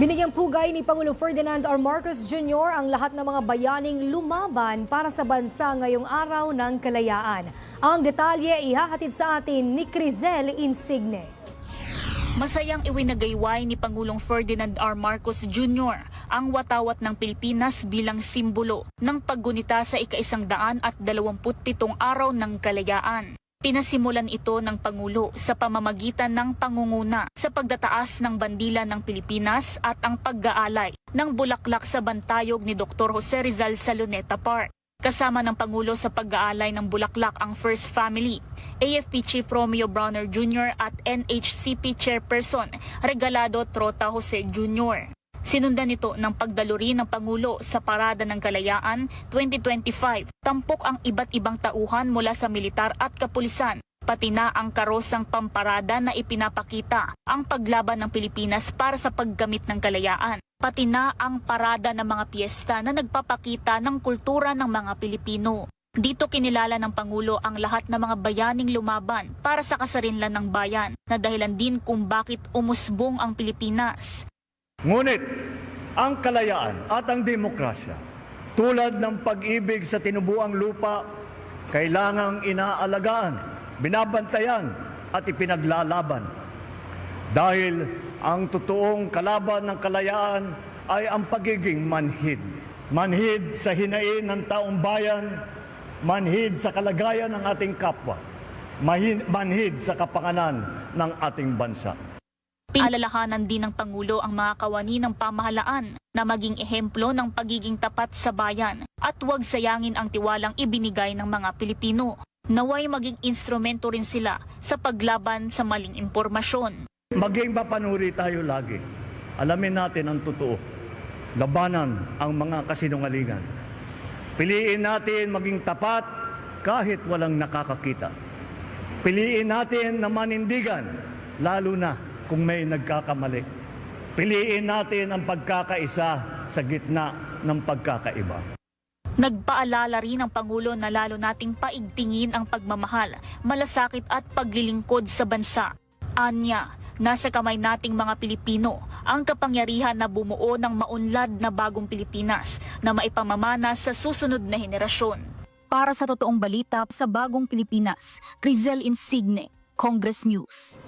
Binigyang pugay ni Pangulo Ferdinand R. Marcos Jr. ang lahat ng mga bayaning lumaban para sa bansa ngayong araw ng kalayaan. Ang detalye ihahatid sa atin ni Crizel Insigne. Masayang iwinagayway ni Pangulong Ferdinand R. Marcos Jr. ang watawat ng Pilipinas bilang simbolo ng paggunita sa ikaisang daan at dalawamputpitong araw ng kalayaan. Pinasimulan ito ng Pangulo sa pamamagitan ng pangunguna sa pagdataas ng bandila ng Pilipinas at ang pag-aalay ng bulaklak sa bantayog ni Dr. Jose Rizal sa Luneta Park. Kasama ng Pangulo sa pag-aalay ng bulaklak ang First Family, AFP Chief Romeo Browner Jr. at NHCP Chairperson Regalado Trota Jose Jr. Sinundan nito ng pagdaluri ng Pangulo sa Parada ng Kalayaan 2025. Tampok ang iba't ibang tauhan mula sa militar at kapulisan, pati na ang karosang pamparada na ipinapakita ang paglaban ng Pilipinas para sa paggamit ng kalayaan. Pati na ang parada ng mga piyesta na nagpapakita ng kultura ng mga Pilipino. Dito kinilala ng Pangulo ang lahat ng mga bayaning lumaban para sa kasarinlan ng bayan na dahilan din kung bakit umusbong ang Pilipinas. Ngunit ang kalayaan at ang demokrasya, tulad ng pag-ibig sa tinubuang lupa, kailangang inaalagaan, binabantayan at ipinaglalaban. Dahil ang totoong kalaban ng kalayaan ay ang pagiging manhid. Manhid sa hinain ng taong bayan, manhid sa kalagayan ng ating kapwa, manhid sa kapanganan ng ating bansa. Pinalalahanan din ng Pangulo ang mga kawani ng pamahalaan na maging ehemplo ng pagiging tapat sa bayan at huwag sayangin ang tiwalang ibinigay ng mga Pilipino. Naway maging instrumento rin sila sa paglaban sa maling impormasyon. Maging mapanuri tayo lagi. Alamin natin ang totoo. Labanan ang mga kasinungalingan. Piliin natin maging tapat kahit walang nakakakita. Piliin natin na manindigan, lalo na kung may nagkakamali. Piliin natin ang pagkakaisa sa gitna ng pagkakaiba. Nagpaalala rin ang Pangulo na lalo nating paigtingin ang pagmamahal, malasakit at paglilingkod sa bansa. Anya, nasa kamay nating mga Pilipino ang kapangyarihan na bumuo ng maunlad na bagong Pilipinas na maipamamana sa susunod na henerasyon. Para sa totoong balita sa bagong Pilipinas, Crizel Insigne, Congress News.